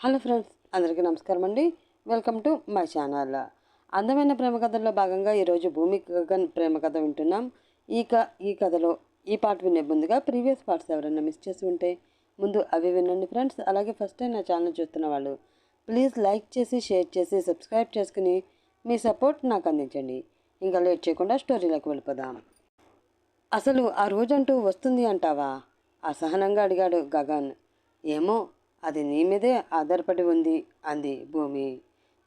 Hello friends అందరికీ నమస్కారం అండి. వెల్కమ్ టు మై ఛానల్ అందమైన ప్రేమ కథల్లో భాగంగా ఈరోజు భూమి గగన్ ప్రేమ కథ వింటున్నాం. ఈ క ఈ కథలో ఈ పార్ట్ వినే ముందుగా ప్రీవియస్ పార్ట్స్ ఎవరైనా మిస్ చేసి ఉంటే ముందు అవి వినండి ఫ్రెండ్స్. అలాగే ఫస్ట్ టైం నా ఛానల్ చూస్తున్న వాళ్ళు ప్లీజ్ లైక్ చేసి షేర్ చేసి సబ్స్క్రైబ్ చేసుకుని మీ సపోర్ట్ నాకు అందించండి. ఇంకా లేట్ చేయకుండా స్టోరీలోకి వెళ్ళిపోదాం. అసలు ఆ రోజంటూ వస్తుంది అంటావా? అసహనంగా అడిగాడు గగన్. ఏమో అది నీ మీదే ఆధారపడి ఉంది అంది భూమి.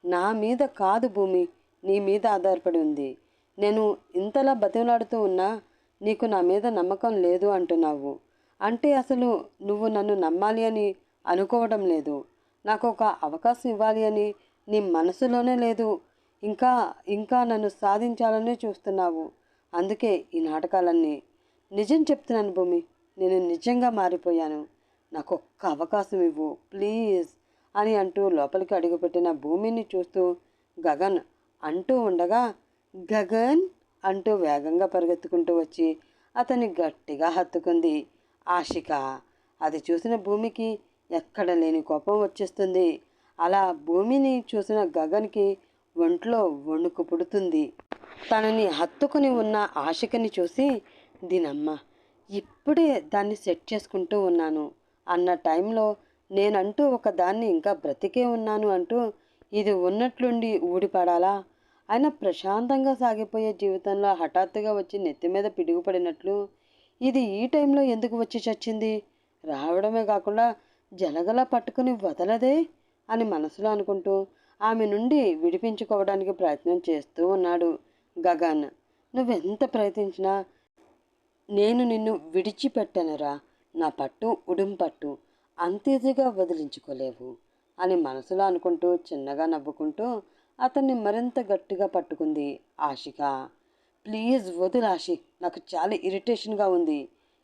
నా మీద కాదు భూమి నీ మీద ఆధారపడి ఉంది. నేను ఇంతలా బతిమలాడుతూ ఉన్నా నీకు నా మీద నమ్మకం లేదు అంటున్నావు. అంటే అసలు నువ్వు నన్ను నమ్మాలి అని అనుకోవడం లేదు. నాకు ఒక అవకాశం ఇవ్వాలి అని నీ మనసులోనే లేదు. ఇంకా ఇంకా నన్ను సాధించాలనే చూస్తున్నావు. అందుకే ఈ నాటకాలన్నీ. నిజం చెప్తున్నాను భూమి నేను నిజంగా మారిపోయాను. నాకు ఒక్క అవకాశం ఇవ్వు ప్లీజ్ అని అంటూ లోపలికి అడుగుపెట్టిన భూమిని చూస్తూ గగన్ అంటూ ఉండగా గగన్ అంటూ వేగంగా పరిగెత్తుకుంటూ వచ్చి అతన్ని గట్టిగా హత్తుకుంది. ఆశిక అది చూసిన భూమికి ఎక్కడ లేని కోపం వచ్చేస్తుంది. అలా భూమిని చూసిన గగన్కి ఒంట్లో వణుకు పుడుతుంది. తనని హత్తుకుని ఉన్న ఆశికని చూసి దీనమ్మ ఇప్పుడే దాన్ని సెట్ చేసుకుంటూ ఉన్నాను. అన్న టైంలో నేనంటూ ఒకదాన్ని ఇంకా బ్రతికే ఉన్నాను అంటూ ఇది ఉన్నట్లుండి ఊడిపడాలా? అయినా ప్రశాంతంగా సాగిపోయే జీవితంలో హఠాత్తుగా వచ్చి నెత్తి మీద పిడుగుపడినట్లు ఇది ఈ టైంలో ఎందుకు వచ్చి చచ్చింది? రావడమే కాకుండా జలగలా పట్టుకుని వదలదే అని మనసులో అనుకుంటూ ఆమె నుండి విడిపించుకోవడానికి ప్రయత్నం చేస్తూ ఉన్నాడు గగన్. నువ్వెంత ప్రయత్నించినా నేను నిన్ను విడిచిపెట్టనురా. నా పట్టు ఉడుం పట్టు అంతేజీగా వదిలించుకోలేవు అని మనసులో అనుకుంటూ చిన్నగా నవ్వుకుంటూ అతన్ని మరింత గట్టిగా పట్టుకుంది ఆశిక. ప్లీజ్ వదిలు ఆషి నాకు చాలా ఇరిటేషన్గా ఉంది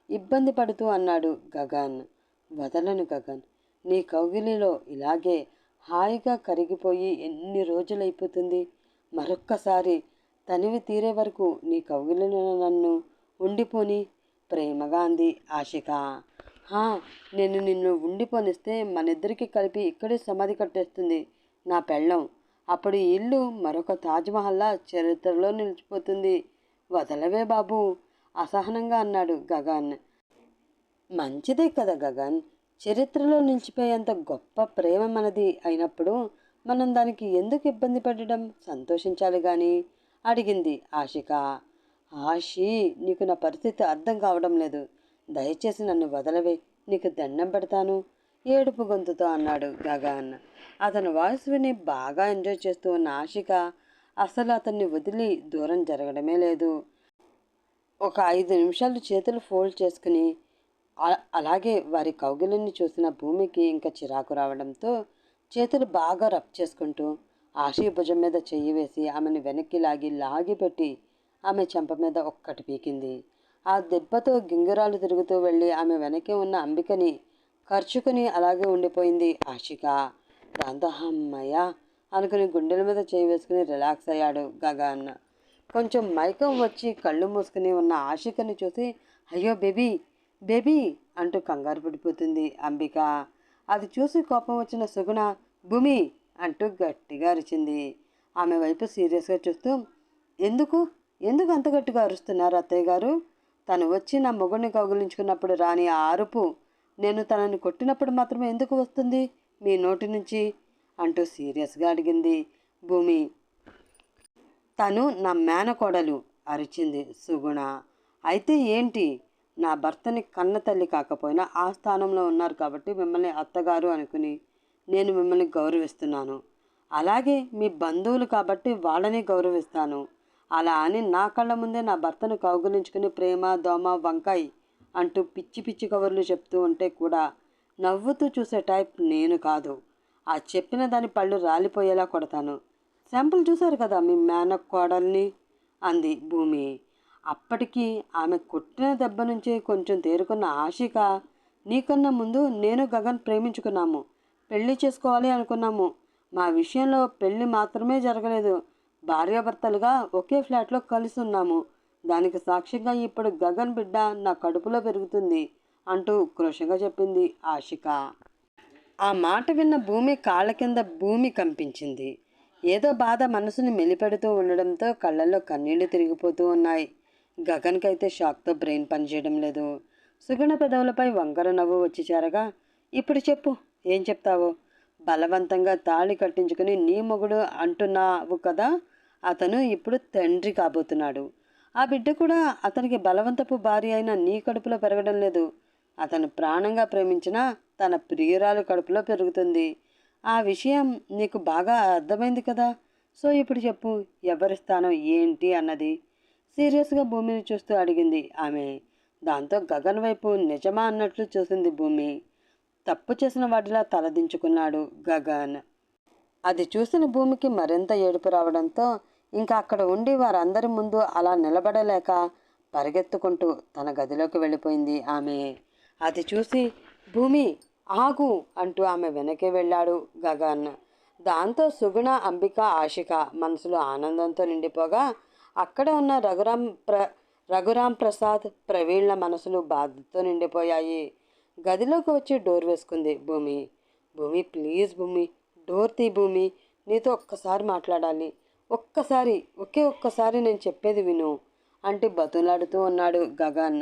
ఇబ్బంది పడుతూ అన్నాడు గగన్. వదలను గగన్ నీ కౌగిలిలో ఇలాగే హాయిగా కరిగిపోయి ఎన్ని రోజులైపోతుంది? మరొక్కసారి తనివి తీరే వరకు నీ కౌగిలిలో నన్ను ఉండిపోని. ప్రేమగా అంది ఆశిక. హా నేను నిన్ను ఉండిపోనిస్తే మనిద్దరికి కలిపి ఇక్కడే సమాధి కట్టేస్తుంది నా పెళ్ళం. అప్పుడు ఇల్లు మరొక తాజ్మహల్లా చరిత్రలో నిలిచిపోతుంది. వదలవే బాబు అసహనంగా అన్నాడు గగన్. మంచిదే కదా గగన్. చరిత్రలో నిలిచిపోయేంత గొప్ప ప్రేమ మనది అయినప్పుడు మనం దానికి ఎందుకు ఇబ్బంది పెట్టడం? సంతోషించాలి కానీ అడిగింది ఆశిక. ఆషి నీకు నా పరిస్థితి అర్థం కావడం లేదు. దయచేసి నన్ను వదలవే. నీకు దండం పెడతాను. ఏడుపు గొంతుతో అన్నాడు గగన్. అతని వాయిస్ విని బాగా ఎంజాయ్ చేస్తూ ఉన్న ఆశిక అసలు అతన్ని వదిలి దూరం జరగడమే లేదు. ఒక ఐదు నిమిషాలు చేతులు ఫోల్డ్ చేసుకుని అలాగే వారి కౌగిలిని చూసిన భూమికి ఇంకా చిరాకు రావడంతో చేతులు బాగా రబ్ చేసుకుంటూ ఆశీ భుజం మీద చెయ్యి వేసి ఆమెను వెనక్కి లాగి లాగిపెట్టి ఆమె చెంప మీద ఒక్కటి పీకింది. ఆ దెబ్బతో గింగిరాలు తిరుగుతూ వెళ్ళి ఆమె వెనక్కి ఉన్న అంబికని ఖర్చుకుని అలాగే ఉండిపోయింది ఆశిక. దాంతో అమ్మయ్య అనుకుని గుండెల మీద చేయి వేసుకుని రిలాక్స్ అయ్యాడు గగన్. కొంచెం మైకం వచ్చి కళ్ళు మూసుకుని ఉన్న ఆశికని చూసి అయ్యో బేబీ బేబీ అంటూ కంగారు పడిపోతుంది అంబిక. అది చూసి కోపం వచ్చిన సుగుణ భూమి అంటూ గట్టిగా అరిచింది. ఆమె వైపు సీరియస్గా చూస్తూ ఎందుకు? ఎందుకు అంత గట్టిగా అరుస్తున్నారు అత్తయ్య గారు? తను వచ్చి నా మొగుడిని కౌగులించుకున్నప్పుడు రాని ఆ అరుపు నేను తనని కొట్టినప్పుడు మాత్రమే ఎందుకు వస్తుంది మీ నోటి నుంచి? అంటూ సీరియస్గా అడిగింది భూమి. తను నా మేనకోడలు అరిచింది సుగుణ. అయితే ఏంటి? నా భర్తని కన్న తల్లి కాకపోయినా ఆ స్థానంలో ఉన్నారు కాబట్టి మిమ్మల్ని అత్తగారు అనుకుని నేను మిమ్మల్ని గౌరవిస్తున్నాను. అలాగే మీ బంధువులు కాబట్టి వాళ్ళని గౌరవిస్తాను. అలా అని నా కళ్ళ ముందే నా భర్తను కౌగులించుకుని ప్రేమ దోమ వంకాయ్ అంటూ పిచ్చి పిచ్చి కవర్లు చెప్తూ ఉంటే కూడా నవ్వుతూ చూసే టైప్ నేను కాదు. ఆ చెప్పిన దాని పళ్ళు రాలిపోయేలా కొడతాను. శాంపుల్ చూశారు కదా మీ మేనక్ కోడల్ని? అంది భూమి. అప్పటికి ఆమె కొట్టిన దెబ్బ నుంచి కొంచెం తేరుకున్న ఆశిక నీకన్నా ముందు నేను గగన్ ప్రేమించుకున్నాము. పెళ్ళి చేసుకోవాలి అనుకున్నాము. మా విషయంలో పెళ్ళి మాత్రమే జరగలేదు. భార్యాభర్తలుగా ఒకే ఫ్లాట్లో కలిసి ఉన్నాము దానికి సాక్ష్యంగా ఇప్పుడు గగన్ బిడ్డ నా కడుపులో పెరుగుతుంది అంటూ క్రోషంగా చెప్పింది ఆశిక. ఆ మాట విన్న భూమి కాళ్ళ కింద భూమి కంపించింది. ఏదో బాధ మనసుని మెలిపెడుతూ ఉండడంతో కళ్ళల్లో కన్నీళ్ళు తిరిగిపోతూ ఉన్నాయి. గగన్కైతే షాక్తో బ్రెయిన్ పనిచేయడం లేదు. సుగుణ పెదవులపై వంకర నవ్వు వచ్చి చేరగా ఇప్పుడు చెప్పు ఏం చెప్తావో? బలవంతంగా తాళి కట్టించుకుని నీ మొగుడు అంటున్నావు కదా? అతను ఇప్పుడు తండ్రి కాబోతున్నాడు. ఆ బిడ్డ కూడా అతనికి బలవంతపు భార్య అయిన నీ కడుపులో పెరగడం లేదు. అతను ప్రాణంగా ప్రేమించిన తన ప్రియురాలు కడుపులో పెరుగుతుంది. ఆ విషయం నీకు బాగా అర్థమైంది కదా? సో ఇప్పుడు చెప్పు ఎవరి స్థానం ఏంటి అన్నది. సీరియస్గా భూమిని చూస్తూ అడిగింది ఆమె. దాంతో గగన్ వైపు నిజమా అన్నట్లు చూసింది భూమి. తప్పు చేసిన వాటిలా తలదించుకున్నాడు గగన్. అది చూసిన భూమికి మరింత ఏడుపు రావడంతో ఇంకా అక్కడ ఉండి వారందరి ముందు అలా నిలబడలేక పరిగెత్తుకుంటూ తన గదిలోకి వెళ్ళిపోయింది ఆమె. అది చూసి భూమి ఆగు అంటూ ఆమె వెనకే వెళ్ళాడు గగన్. దాంతో సుగుణ అంబిక ఆశిక మనసులో ఆనందంతో నిండిపోగా అక్కడ ఉన్న రఘురాం ప్ర రఘురాం ప్రసాద్ ప్రవీణ్ల మనసులు బాధతో నిండిపోయాయి. గదిలోకి వచ్చి డోర్ వేసుకుంది భూమి. భూమి ప్లీజ్ భూమి డోర్ తీ భూమి నీతో ఒక్కసారి మాట్లాడాలి. ఒక్కసారి ఒకే ఒక్కసారి నేను చెప్పేది విను అంటూ బతులాడుతూ ఉన్నాడు గగన్.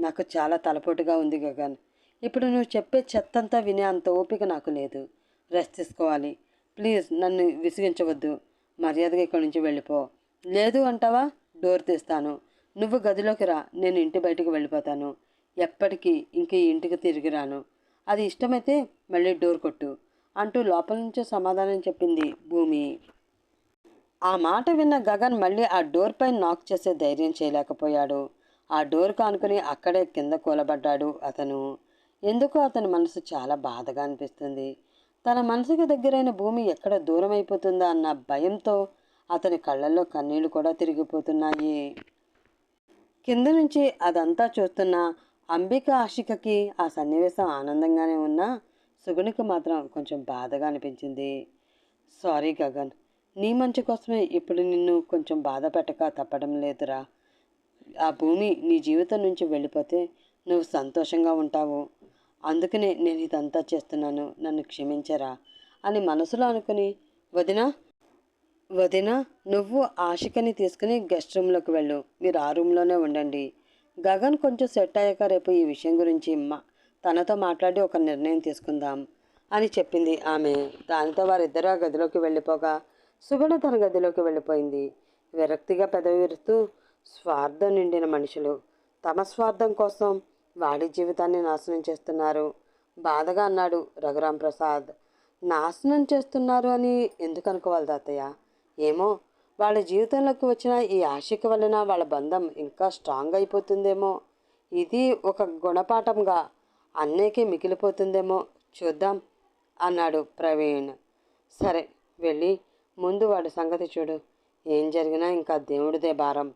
నాకు చాలా తలపోటుగా ఉంది గగన్. ఇప్పుడు నువ్వు చెప్పే చెత్తంతా వినే అంత ఓపిక నాకు లేదు. రెస్ట్ తీసుకోవాలి. ప్లీజ్ నన్ను విసిగించవద్దు. మర్యాదగా ఇక్కడి నుంచి వెళ్ళిపో. లేదు అంటావా? డోర్ తీస్తాను. నువ్వు గదిలోకి రా. నేను ఇంటి బయటకు వెళ్ళిపోతాను. ఎప్పటికీ ఇంక ఇంటికి తిరిగి రాను. అది ఇష్టమైతే మళ్ళీ డోర్ కొట్టు. అంటూ లోపల నుంచే సమాధానం చెప్పింది భూమి. ఆ మాట విన్న గగన్ మళ్ళీ ఆ డోర్ పై నాక్ చేసే ధైర్యం చేయలేకపోయాడు. ఆ డోర్ కానుకొని అక్కడే కింద కూలబడ్డాడు అతను. ఎందుకో అతని మనసు చాలా బాధగా అనిపిస్తుంది. తన మనసుకి దగ్గరైన భూమి ఎక్కడ దూరం అయిపోతుందా అన్న భయంతో అతని కళ్ళల్లో కన్నీళ్ళు కూడా తిరిగిపోతున్నాయి. కింద నుంచి అదంతా చూస్తున్న అంబిక ఆశికకి ఆ సన్నివేశం ఆనందంగానే ఉన్నా సుగుణికి మాత్రం కొంచెం బాధగా అనిపించింది. సారీ గగన్ నీ మంచి కోసమే ఇప్పుడు నిన్ను కొంచెం బాధ పెట్టక తప్పడం లేదురా. ఆ భూమి నీ జీవితం నుంచి వెళ్ళిపోతే నువ్వు సంతోషంగా ఉంటావు. అందుకనే నేను ఇదంతా చేస్తున్నాను నన్ను క్షమించరా అని మనసులో అనుకుని వదినా వదిన నువ్వు ఆశికని తీసుకుని గెస్ట్ రూమ్లోకి వెళ్ళు మీరు ఆ రూమ్లోనే ఉండండి. గగన్ కొంచెం సెట్ అయ్యాక రేపు ఈ విషయం గురించి మా తనతో మాట్లాడి ఒక నిర్ణయం తీసుకుందాం అని చెప్పింది ఆమె. దానితో వారిద్దరూ ఆ గదిలోకి వెళ్ళిపోగా సుగుణ తన గదిలోకి వెళ్ళిపోయింది. విరక్తిగా పెదవి విరుస్తూ స్వార్థం నిండిన మనుషులు. తమ స్వార్థం కోసం వాడి జీవితాన్ని నాశనం చేస్తున్నారు. బాధగా అన్నాడు రఘురాం ప్రసాద్. నాశనం చేస్తున్నారు అని ఎందుకు అనుకోవాలి తాతయ్య? ఏమో వాళ్ళ జీవితంలోకి వచ్చిన ఈ ఆశిక వలన వాళ్ళ బంధం ఇంకా స్ట్రాంగ్ అయిపోతుందేమో. ఇది ఒక గుణపాఠంగా అన్నయ్యకి మిగిలిపోతుందేమో చూద్దాం అన్నాడు ప్రవీణ్. సరే వెళ్ళి ముందు వాడి సంగతి చూడు. ఏం జరిగినా ఇంకా దేవుడిదే భారం.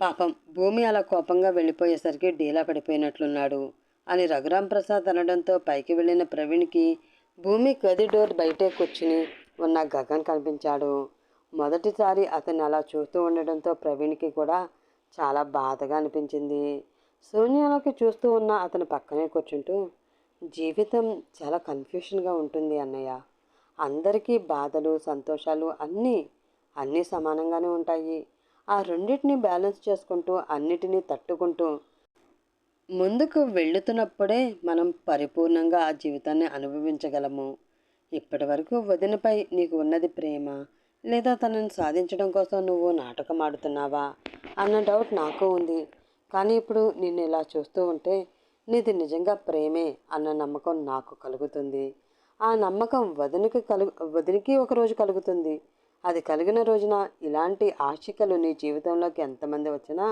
పాపం భూమి అలా కోపంగా వెళ్ళిపోయేసరికి డీలా పడిపోయినట్లున్నాడు అని రఘురాం ప్రసాద్ అనడంతో పైకి వెళ్ళిన ప్రవీణ్కి భూమి గది డోర్ బయటే కూర్చుని ఉన్న గగన్ కనిపించాడు. మొదటిసారి అతన్ని అలా చూస్తూ ఉండడంతో ప్రవీణ్కి కూడా చాలా బాధగా అనిపించింది. శూన్యాలకి చూస్తూ ఉన్న అతని పక్కనే కూర్చుంటూ జీవితం చాలా కన్ఫ్యూషన్గా ఉంటుంది అన్నయ్య. అందరికీ బాధలు సంతోషాలు అన్నీ అన్నీ సమానంగానే ఉంటాయి. ఆ రెండింటిని బ్యాలెన్స్ చేసుకుంటూ అన్నిటినీ తట్టుకుంటూ ముందుకు వెళ్ళుతున్నప్పుడే మనం పరిపూర్ణంగా ఆ జీవితాన్ని అనుభవించగలము. ఇప్పటి వరకు వదినపై నీకు ఉన్నది ప్రేమ లేదా తనని సాధించడం కోసం నువ్వు నాటకం ఆడుతున్నావా అన్న డౌట్ నాకు ఉంది. కానీ ఇప్పుడు నిన్ను ఇలా చూస్తూ ఉంటే నీది నిజంగా ప్రేమే అన్న నమ్మకం నాకు కలుగుతుంది. ఆ నమ్మకం వదినకి కలుగు వదినికి ఒకరోజు కలుగుతుంది. అది కలిగిన రోజున ఇలాంటి ఆశికలు నీ జీవితంలోకి ఎంతమంది వచ్చినా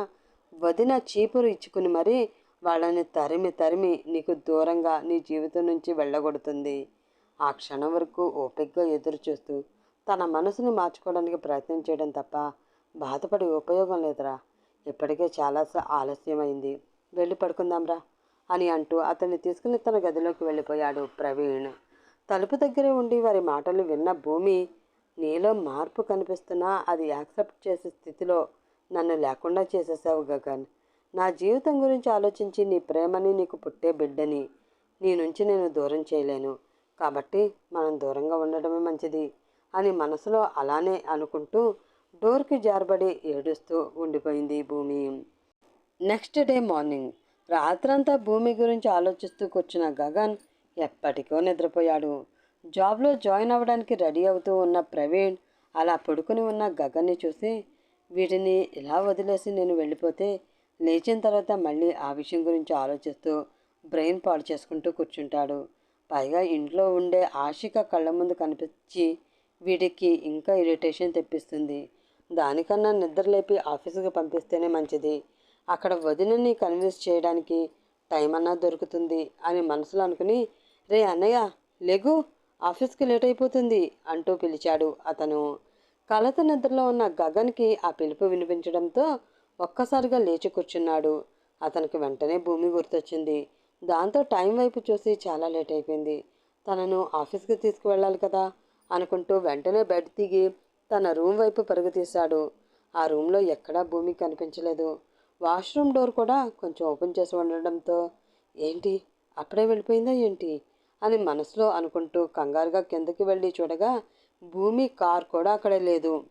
వదిన చీపురు ఇచ్చుకుని మరీ వాళ్ళని తరిమి తరిమి నీకు దూరంగా నీ జీవితం నుంచి వెళ్ళగొడుతుంది. ఆ క్షణం వరకు ఓపికగా ఎదురు చూస్తూ తన మనసుని మార్చుకోవడానికి ప్రయత్నం చేయడం తప్ప బాధపడి ఉపయోగం లేదురా. ఇప్పటికే చాలా ఆలస్యమైంది. వెళ్ళి పడుకుందాంరా అని అంటూ అతన్ని తీసుకుని తన గదిలోకి వెళ్ళిపోయాడు ప్రవీణ్. తలుపు దగ్గరే ఉండి వారి మాటలు విన్న భూమి నీలో మార్పు కనిపిస్తున్నా అది యాక్సెప్ట్ చేసే స్థితిలో నన్ను లేకుండా చేసేసావు గగన్. నా జీవితం గురించి ఆలోచించి నీ ప్రేమని నీకు పుట్టే బిడ్డని నీ నుంచి నేను దూరం చేయలేను. కాబట్టి మనం దూరంగా ఉండడమే మంచిది అని మనసులో అలానే అనుకుంటూ డోర్కి జారబడి ఏడుస్తూ ఉండిపోయింది భూమి. నెక్స్ట్ డే మార్నింగ్ రాత్రంతా భూమి గురించి ఆలోచిస్తూ కూర్చున్న గగన్ ఎప్పటికో నిద్రపోయాడు. జాబ్లో జాయిన్ అవ్వడానికి రెడీ అవుతూ ఉన్న ప్రవీణ్ అలా పడుకుని ఉన్న గగన్ని చూసి వీటిని ఇలా వదిలేసి నేను వెళ్ళిపోతే లేచిన తర్వాత మళ్ళీ ఆ విషయం గురించి ఆలోచిస్తూ బ్రెయిన్ పాడు చేసుకుంటూ కూర్చుంటాడు. పైగా ఇంట్లో ఉండే ఆశిక కళ్ళ ముందు కనిపించి వీడికి ఇంకా ఇరిటేషన్ తెప్పిస్తుంది. దానికన్నా నిద్రలేపి ఆఫీసుకి పంపిస్తేనే మంచిది. అక్కడ వదినని కన్విన్స్ చేయడానికి టైం అన్నా దొరుకుతుంది అని మనసులో అనుకుని రే అన్నయ్య లెగు ఆఫీస్కి లేట్ అయిపోతుంది అంటూ పిలిచాడు అతను. కలత నిద్రలో ఉన్న గగన్కి ఆ పిలుపు వినిపించడంతో ఒక్కసారిగా లేచి కూర్చున్నాడు. అతనికి వెంటనే భూమి గుర్తొచ్చింది. దాంతో టైం వైపు చూసి చాలా లేట్ అయిపోయింది. తనను ఆఫీస్కి తీసుకువెళ్ళాలి కదా అనుకుంటూ వెంటనే బెడ్ దిగి తన రూమ్ వైపు పరుగు తీశాడు ఆ రూమ్లో ఎక్కడా భూమి కనిపించలేదు. వాష్రూమ్ డోర్ కూడా కొంచెం ఓపెన్ చేసి ఉండడంతో ఏంటి? అప్పుడే వెళ్ళిపోయిందా ఏంటి? అని మనసులో అనుకుంటూ కంగారుగా కిందకి వెళ్ళి చూడగా భూమి కార్ కూడా అక్కడే లేదు.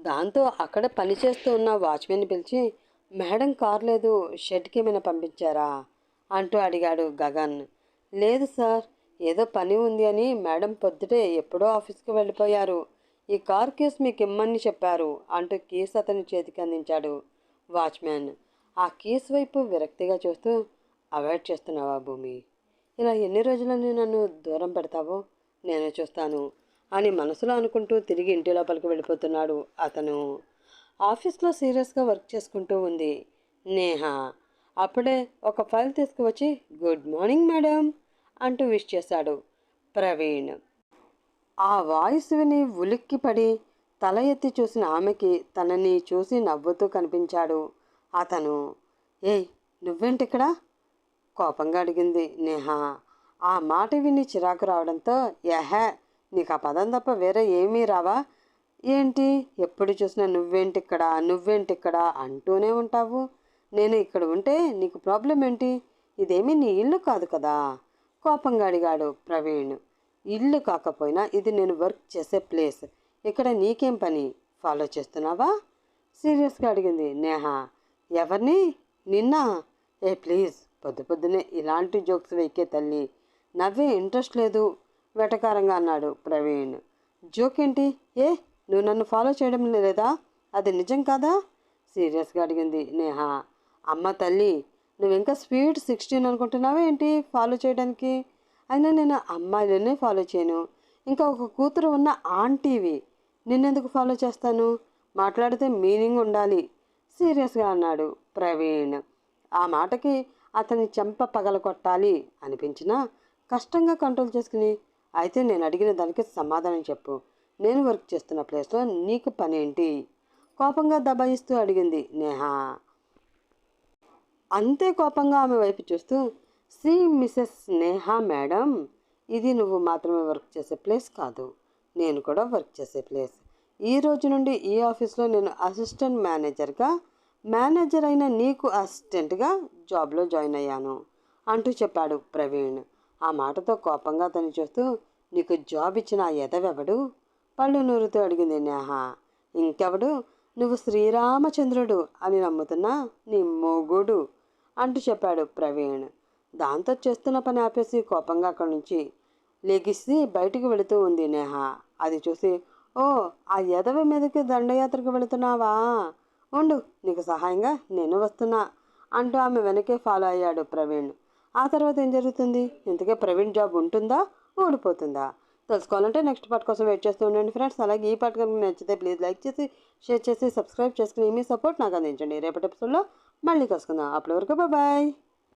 దాంతో అక్కడ పనిచేస్తూ ఉన్న వాచ్మెన్ పిలిచి మేడం కార్ లేదు. షెడ్కి ఏమైనా పంపించారా? అంటూ అడిగాడు గగన్. లేదు సార్. ఏదో పని ఉంది అని మేడం పొద్దుటే ఎప్పుడో ఆఫీస్కి వెళ్ళిపోయారు. ఈ కార్ కేస్ మీకు ఇమ్మని చెప్పారు అంటూ కేస్ అతని చేతికి అందించాడు వాచ్మ్యాన్. ఆ కేసు వైపు విరక్తిగా చూస్తూ అవాయిడ్ చేస్తున్నావా భూమి? ఇలా ఎన్ని రోజులని నన్ను దూరం పెడతావో నేను చూస్తాను అని మనసులో అనుకుంటూ తిరిగి ఇంటి లోపలికి వెళ్ళిపోతున్నాడు అతను. ఆఫీస్లో సీరియస్గా వర్క్ చేసుకుంటూ ఉంది నేహ. అప్పుడే ఒక ఫైల్ తీసుకువచ్చి గుడ్ మార్నింగ్ మేడం అంటూ విష్ చేశాడు ప్రవీణ్. ఆ వాయిస్ విని ఉలిక్కిపడి తల ఎత్తి చూసిన ఆమెకి తనని చూసి నవ్వుతూ కనిపించాడు. అతను ఏయ్ నువ్వేంటిక్కడ? కోపంగా అడిగింది నేహ. ఆ మాట విని చిరాకు రావడంతో ఎహే నీకు ఆ పదం తప్ప వేరే ఏమీ రావా? ఏంటి? ఎప్పుడు చూసినా నువ్వేంటిక్కడ నువ్వేంటిక్కడ అంటూనే ఉంటావు. నేను ఇక్కడ ఉంటే నీకు ప్రాబ్లం ఏంటి ఇదేమీ నీ ఇల్లు కాదు కదా? కోపంగా అడిగాడు ప్రవీణ్. ఇల్లు కాకపోయినా ఇది నేను వర్క్ చేసే ప్లేస్. ఇక్కడ నీకేం పని? ఫాలో చేస్తున్నావా? సీరియస్గా అడిగింది నేహ. ఎవరిని? నిన్న? ఏ ప్లీజ్. పొద్దు పొద్దునే ఇలాంటి జోక్స్ వెక్కే తల్లి. నవ్వే ఇంట్రెస్ట్ లేదు. వెటకారంగా అన్నాడు ప్రవీణ్. జోక్ ఏంటి? ఏ నువ్వు నన్ను ఫాలో చేయడం లేదా? అది నిజం కాదా? సీరియస్గా అడిగింది నేహ. అమ్మ తల్లి నువ్వు ఇంకా స్వీట్ సిక్స్టీన్ అనుకుంటున్నావా ఏంటి ఫాలో చేయడానికి? అయినా నేను అమ్మాయిలనే ఫాలో చేయను. ఇంకా ఒక కూతురు ఉన్న ఆంటీవి. నిన్నెందుకు ఫాలో చేస్తాను? మాట్లాడితే మీనింగ్ ఉండాలి. సీరియస్గా అన్నాడు ప్రవీణ్. ఆ మాటకి అతని చెంప పగలగొట్టాలి అనిపించినా కష్టంగా కంట్రోల్ చేసుకుని అయితే నేను అడిగిన దానికి సమాధానం చెప్పు. నేను వర్క్ చేస్తున్న ప్లేస్లో నీకు పని ఏంటి కోపంగా దబాయిస్తూ అడిగింది నేహా. అంతే కోపంగా ఆమె వైపు చూస్తూ సి మిసెస్ స్నేహ మేడం ఇది నువ్వు మాత్రమే వర్క్ చేసే ప్లేస్ కాదు. నేను కూడా వర్క్ చేసే ప్లేస్. ఈ రోజు నుండి ఈ ఆఫీస్లో నేను అసిస్టెంట్ మేనేజర్గా మేనేజర్ అయిన నీకు అసిస్టెంట్గా జాబ్లో జాయిన్ అయ్యాను అంటూ చెప్పాడు ప్రవీణ్. ఆ మాటతో కోపంగా అతన్ని చూస్తూ నీకు జాబ్ ఇచ్చిన ఆ ఎదవెవడు? పళ్ళు నూరుతూ అడిగింది నేహ. ఇంకెవడు? నువ్వు శ్రీరామచంద్రుడు అని నమ్ముతున్నా నీ మొగుడు అంటూ చెప్పాడు ప్రవీణ్. దాంతో చేస్తున్న పని ఆపేసి కోపంగా అక్కడి నుంచి లెగిసి బయటికి వెళుతూ ఉంది నేహ. అది చూసి ఓ ఆ ఎదవి మీదకి దండయాత్రకు వెళుతున్నావా? ఉండు నీకు సహాయంగా నేను వస్తున్నా అంటూ ఆమె వెనకే ఫాలో అయ్యాడు ప్రవీణ్. ఆ తర్వాత ఏం జరుగుతుంది? ఇంతకే ప్రవీణ్ జాబ్ ఉంటుందా? ఓడిపోతుందా తెలుసుకోవాలంటే నెక్స్ట్ పార్ట్ కోసం వెయిట్ చేస్తూ ఉండండి ఫ్రెండ్స్. అలాగే ఈ పార్ట్ కనుక నచ్చితే ప్లీజ్ లైక్ చేసి షేర్ చేసి సబ్స్క్రైబ్ చేసుకుని మీ సపోర్ట్ నాకు అందించండి. రేపటి ఎపిసోడ్లో మళ్ళీ కలుసుకుందాం. అప్పటి వరకు బాయ్